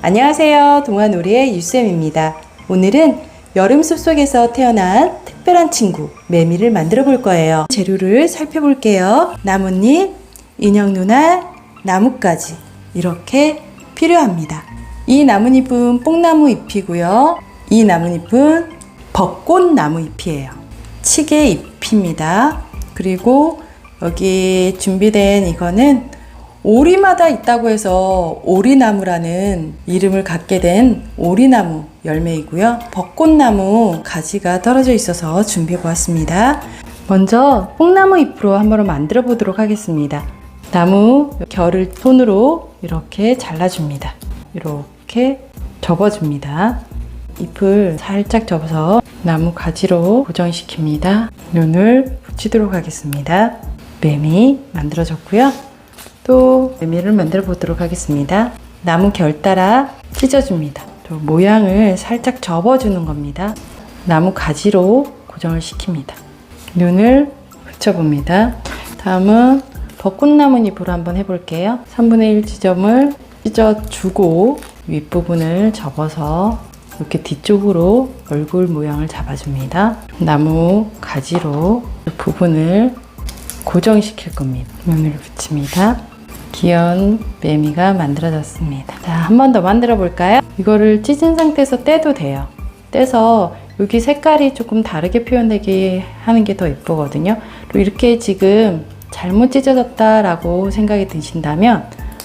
안녕하세요. 동아놀이의 유쌤입니다. 오늘은 여름 숲속에서 태어난 특별한 친구 매미를 만들어 볼 거예요. 재료를 살펴볼게요. 나뭇잎, 인형 누나, 나뭇가지 이렇게 필요합니다. 이 나뭇잎은 뽕나무 잎이고요. 이 나뭇잎은 벚꽃 나무 잎이에요. 치개 잎입니다. 그리고 여기 준비된 이거는 오리마다 있다고 해서 오리나무라는 이름을 갖게 된 오리나무 열매이고요. 벚꽃나무 가지가 떨어져 있어서 준비해 보았습니다. 먼저 뽕나무 잎으로 한번 만들어 보도록 하겠습니다. 나무 결을 손으로 이렇게 잘라줍니다. 이렇게 접어줍니다. 잎을 살짝 접어서 나무 가지로 고정시킵니다. 눈을 붙이도록 하겠습니다. 매미 만들어졌고요. 또 매미를 만들어 보도록 하겠습니다. 나무 결 따라 찢어줍니다. 또 모양을 살짝 접어주는 겁니다. 나무 가지로 고정을 시킵니다. 눈을 붙여봅니다. 다음은 벚꽃나무잎으로 한번 해볼게요. 3분의 1 지점을 찢어주고 윗부분을 접어서 이렇게 뒤쪽으로 얼굴 모양을 잡아줍니다. 나무 가지로 부분을 고정시킬 겁니다. 눈을 붙입니다. 귀여운 매미가 만들어졌습니다. 자, 한 번 더 만들어 볼까요? 이거를 찢은 상태에서 떼도 돼요. 떼서 여기 색깔이 조금 다르게 표현되게 하는 게 더 예쁘거든요. 그리고 이렇게 지금 잘못 찢어졌다라고 생각이 드신다면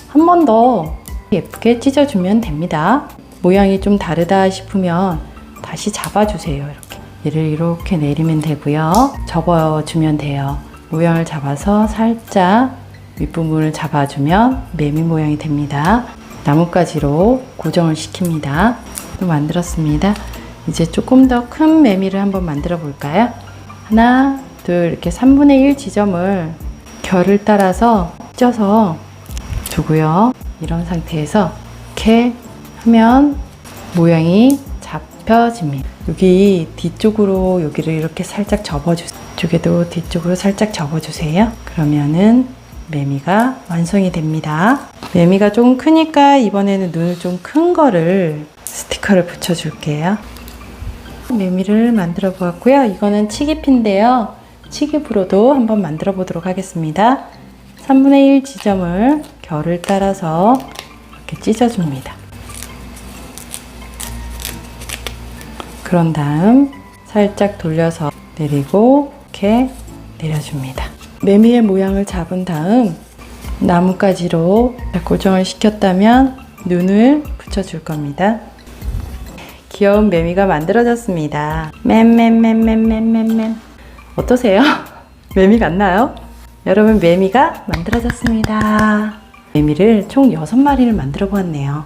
한 번 더 예쁘게 찢어주면 됩니다. 모양이 좀 다르다 싶으면 다시 잡아주세요. 이렇게. 얘를 이렇게 내리면 되고요. 접어주면 돼요. 모양을 잡아서 살짝 윗부분을 잡아주면 매미 모양이 됩니다. 나뭇가지로 고정을 시킵니다. 또 만들었습니다. 이제 조금 더 큰 매미를 한번 만들어 볼까요? 하나, 둘, 이렇게 3분의 1 지점을 결을 따라서 찢어서 두고요. 이런 상태에서 이렇게 하면 모양이 잡혀집니다. 여기 뒤쪽으로 여기를 이렇게 살짝 접어주세요. 이쪽에도 뒤쪽으로 살짝 접어주세요. 그러면은 매미가 완성이 됩니다. 매미가 좀 크니까 이번에는 눈을 좀 큰 거를 스티커를 붙여줄게요. 매미를 만들어 보았고요. 이거는 치기핀인데요. 치기프로도 한번 만들어 보도록 하겠습니다. 3분의 1 지점을 결을 따라서 이렇게 찢어줍니다. 그런 다음 살짝 돌려서 내리고 이렇게 내려줍니다. 매미의 모양을 잡은 다음 나뭇가지로 고정을 시켰다면 눈을 붙여줄 겁니다. 귀여운 매미가 만들어졌습니다. 맴맴맴맴맴맴맴 어떠세요? 매미 같나요? 여러분 매미가 만들어졌습니다. 매미를 총 6마리를 만들어 보았네요.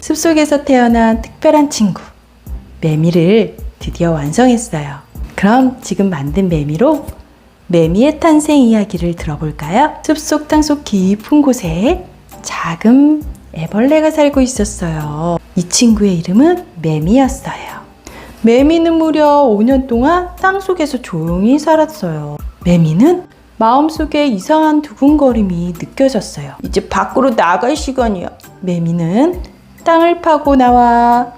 숲속에서 태어난 특별한 친구 매미를 드디어 완성했어요. 그럼 지금 만든 매미로 매미의 탄생 이야기를 들어볼까요? 숲속 땅속 깊은 곳에 작은 애벌레가 살고 있었어요. 이 친구의 이름은 매미였어요. 매미는 무려 5년 동안 땅 속에서 조용히 살았어요. 매미는 마음속에 이상한 두근거림이 느껴졌어요. 이제 밖으로 나갈 시간이야. 매미는 땅을 파고 나와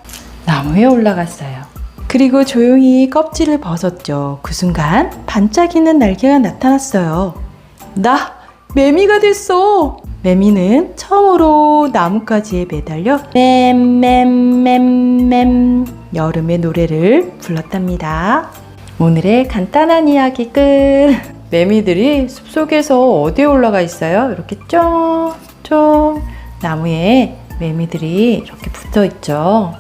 나무에 올라갔어요. 그리고 조용히 껍질을 벗었죠. 그 순간 반짝이는 날개가 나타났어요. 나 매미가 됐어. 매미는 처음으로 나뭇가지에 매달려 맴맴맴맴 여름의 노래를 불렀답니다. 오늘의 간단한 이야기 끝. 매미들이 숲속에서 어디에 올라가 있어요? 이렇게 쫑쫑 나무에 매미들이 이렇게 붙어 있죠.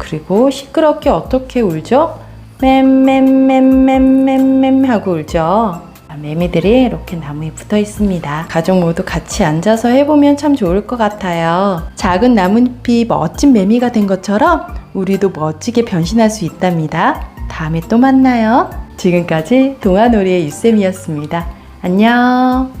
그리고 시끄럽게 어떻게 울죠? 맴맴맴맴맴맴 하고 울죠. 매미들이 이렇게 나무에 붙어 있습니다. 가족 모두 같이 앉아서 해보면 참 좋을 것 같아요. 작은 나뭇잎이 멋진 매미가 된 것처럼 우리도 멋지게 변신할 수 있답니다. 다음에 또 만나요. 지금까지 동아놀이의 유쌤이었습니다. 안녕.